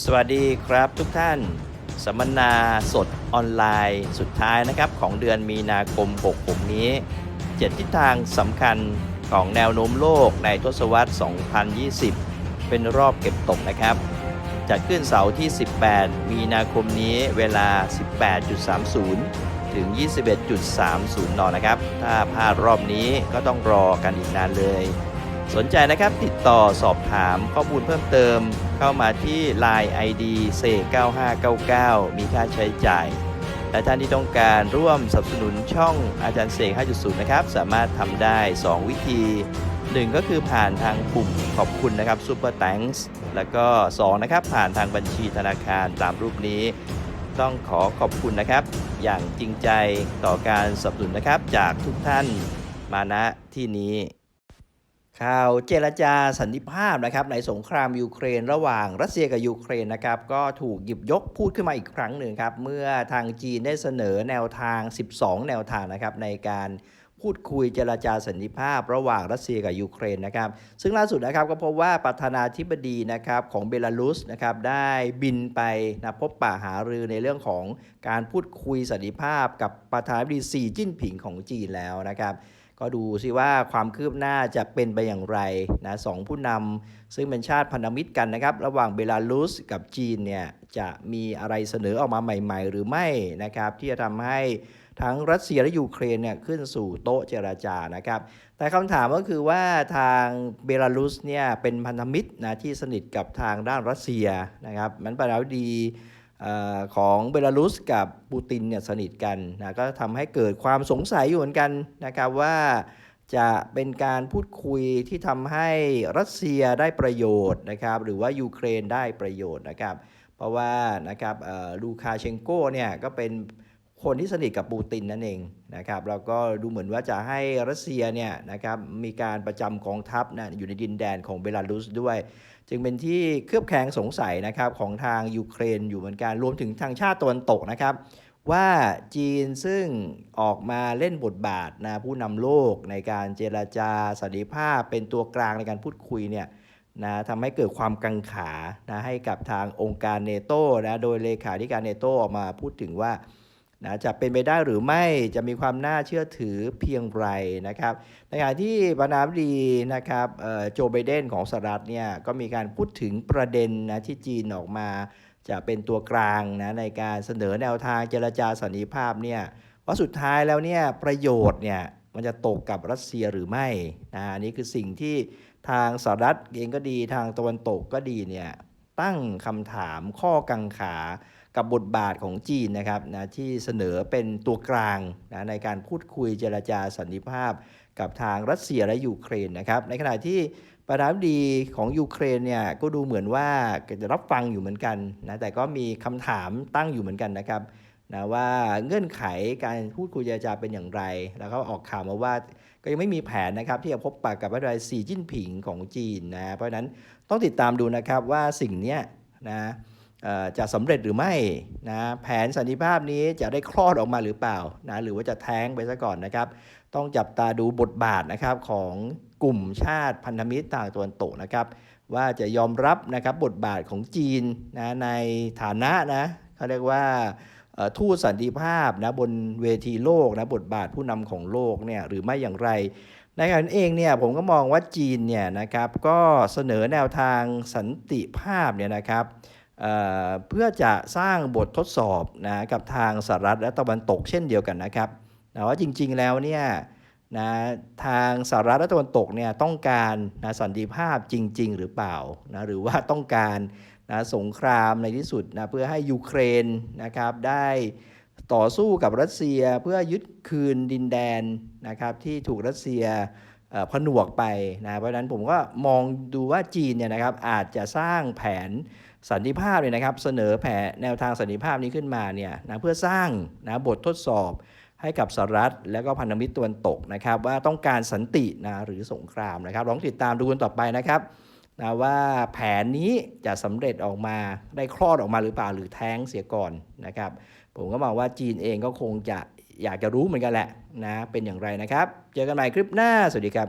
สวัสดีครับทุกท่าน สัมมนาสดออนไลน์สุดท้ายนะครับ ของเดือนมีนาคม 66 นี้ 7 ทิศทางสำคัญของแนวโน้มโลกในทศวรรษ 2020 เป็นรอบเก็บตกนะครับ จัดขึ้นเสาร์ที่ 18 มีนาคมนี้เวลา 18.30 ถึง 21.30 น นะครับ ถ้าพลาดรอบนี้ก็ต้องรอกันอีกนานเลย สนใจนะครับติดต่อสอบถามข้อมูลเพิ่มเติม เข้ามาที่ Line ID เซ9599 มีค่าใช้จ่าย และท่านที่ต้องการร่วมสนับสนุนช่องอาจารย์เสก 5.0 นะครับ สามารถทำได้ 2 วิธี 1 ก็คือผ่านทางปุ่มขอบคุณนะครับ Super Thanks แล้วก็ 2 นะครับ ผ่านทางบัญชีธนาคารตามรูปนี้ ต้องขอขอบคุณนะครับ อย่างจริงใจต่อการสนับสนุนนะครับจากทุกท่านมาณที่นี้ ข่าวเจรจาสันติภาพนะครับในสงครามยูเครน ระหว่างรัสเซียกับยูเครนนะครับก็ถูกหยิบยกพูดขึ้นมาอีกครั้งหนึ่งครับเมื่อทางจีนได้เสนอแนวทาง 12 แนวทางนะครับในการพูดคุยเจรจาสันติภาพ ระหว่างรัสเซียกับยูเครนนะครับซึ่งล่าสุดนะครับก็พบว่าประธานาธิบดีนะครับของเบลารุสนะครับได้บินไปนะพบปะหารือในเรื่องของการพูดคุยสันติภาพ กับประธานาธิบดีสีจิ้นผิงของจีนแล้วนะครับ ก็ดูสิว่าความคืบหน้าจะเป็นไปอย่างไรนะสองผู้นำซึ่งเป็นชาติพันธมิตรกันนะครับ ระหว่างเบลารุสกับจีนเนี่ยจะมีอะไรเสนอออกมาใหม่ ๆ หรือไม่นะครับ ที่จะทำให้ทั้งรัสเซียและยูเครนเนี่ยขึ้นสู่โต๊ะเจราจานะครับ แต่คำถามก็คือว่าทางเบลารุสเนี่ยเป็นพันธมิตรนะที่สนิทกับทางด้านรัสเซียนะครับมันประธานาธิบดี ของเบลารุสกับปูตินเนี่ยสนิทกันนะก็ทำให้เกิดความสงสัยอยู่เหมือนกันนะครับว่าจะเป็นการพูดคุยที่ทำให้รัสเซียได้ประโยชน์นะครับหรือว่ายูเครนได้ประโยชน์นะครับ เพราะว่านะครับลูคาเชนโกเนี่ยก็เป็น คนที่สนิทกับปูตินนั่นเองนะครับแล้วก็ดูเหมือนว่าจะให้รัสเซียเนี่ยนะครับมีการประจำกองทัพนะอยู่ในดินแดนของเบลารุสด้วย จึงเป็นที่เคลือบแคลงสงสัยนะครับของทางยูเครนอยู่เหมือนกันรวมถึงทางชาติตะวันตกนะครับว่าจีนซึ่งออกมาเล่นบทบาทนะผู้นำโลกในการเจราจาสันติภาพ เป็นตัวกลางในการพูดคุยเนี่ยนะทำให้เกิดความกังขานะให้กับทางองค์การเนโตนะโดยเลขาธิการเนโตออกมาพูดถึงว่า นะจะเป็นไปได้หรือไม่จะมีความน่าเชื่อถือเพียงไรนะครับในขณะที่ประธานาธิบดีนะครับโจไบเดนของสหรัฐเนี่ยก็มีการพูดถึงประเด็นนะที่จีนออกมา จะเป็นตัวกลางนะในการเสนอแนวทางเจรจาสันติภาพเนี่ยว่าสุดท้ายแล้วเนี่ยประโยชน์เนี่ยมันจะตกกับรัสเซียหรือไม่นะอันนี้คือสิ่งที่ทางสหรัฐเองก็ดีทางตะวันตกก็ดีเนี่ย ตั้งคำถามข้อกังขากับบทบาทของจีนนะครับนะที่เสนอเป็นตัวกลางนะในการพูดคุยเจรจาสันติภาพ กับทางรัสเซียและยูเครนนะครับ ในขณะที่ประธานาธิบดีของยูเครนเนี่ยก็ดูเหมือนว่าจะรับฟังอยู่เหมือนกันนะแต่ก็มีคำถามตั้งอยู่เหมือนกันนะครับ นะว่าเงื่อนไขการพูดคุยเจรจาเป็นอย่างไร แล้วก็ออกข่าวมาว่าก็ยังไม่มีแผนนะครับที่จะพบปะกับประธานาธิบดีสีจิ้นผิงของจีนนะเพราะนั้นต้องติดตามดูนะครับว่าสิ่งนี้นะจะสำเร็จหรือไม่นะแผนสันติภาพนี้จะได้คลอดออกมาหรือเปล่านะหรือว่าจะแท้งไปซะก่อนนะครับ ต้องจับตาดูบทบาทนะครับของกลุ่มชาติพันธมิตรต่างตะวันตกนะครับ ว่าจะยอมรับนะครับบทบาทของจีนนะในฐานะนะเขาเรียกว่า ทูตสันติภาพนะบนเวทีโลกนะบทบาทผู้นำของโลกเนี่ยหรือไม่อย่างไรในขณะนั้นเองเนี่ยผมก็มองว่าจีนเนี่ยนะครับก็เสนอแนวทางสันติภาพเนี่ยนะครับเเพื่อจะสร้างบททดสอบนะกับทางสหรัฐและตะวันตกเช่นเดียวกันนะครับนะว่าจริงๆแล้วเนี่ยนะทางสหรัฐและตะวันตกเนี่ยต้องการนะสันติภาพจริง ๆ หรือเปล่านะหรือว่าต้องการนะสงครามในที่สุดนะเพื่อให้ยูเครนนะครับได้ต่อสู้กับรัสเซียเพื่อยึดคืนดินแดนนะครับที่ถูกรัสเซียผนวกไปนะเพราะฉะนั้นผมก็มองดูว่าจีนเนี่ยนะครับอาจจะสร้างแผนสันติภาพเลยนะครับเสนอแผนแนวทางสันติภาพนี้ขึ้นมาเนี่ยนะเพื่อสร้างนะบททดสอบให้กับสหรัฐและก็พันธมิตรตะวันตกนะครับว่าต้องการสันตินะหรือสงครามนะครับลองติดตามดูกันต่อไปนะครับ นะว่าแผนนี้จะสำเร็จออกมาได้คลอดออกมาหรือเปล่าหรือแท้งเสียก่อนนะครับ ผมก็มองว่าจีนเองก็คงจะอยากจะรู้เหมือนกันแหละนะเป็นอย่างไรนะครับ เจอกันใหม่คลิปหน้าสวัสดีครับ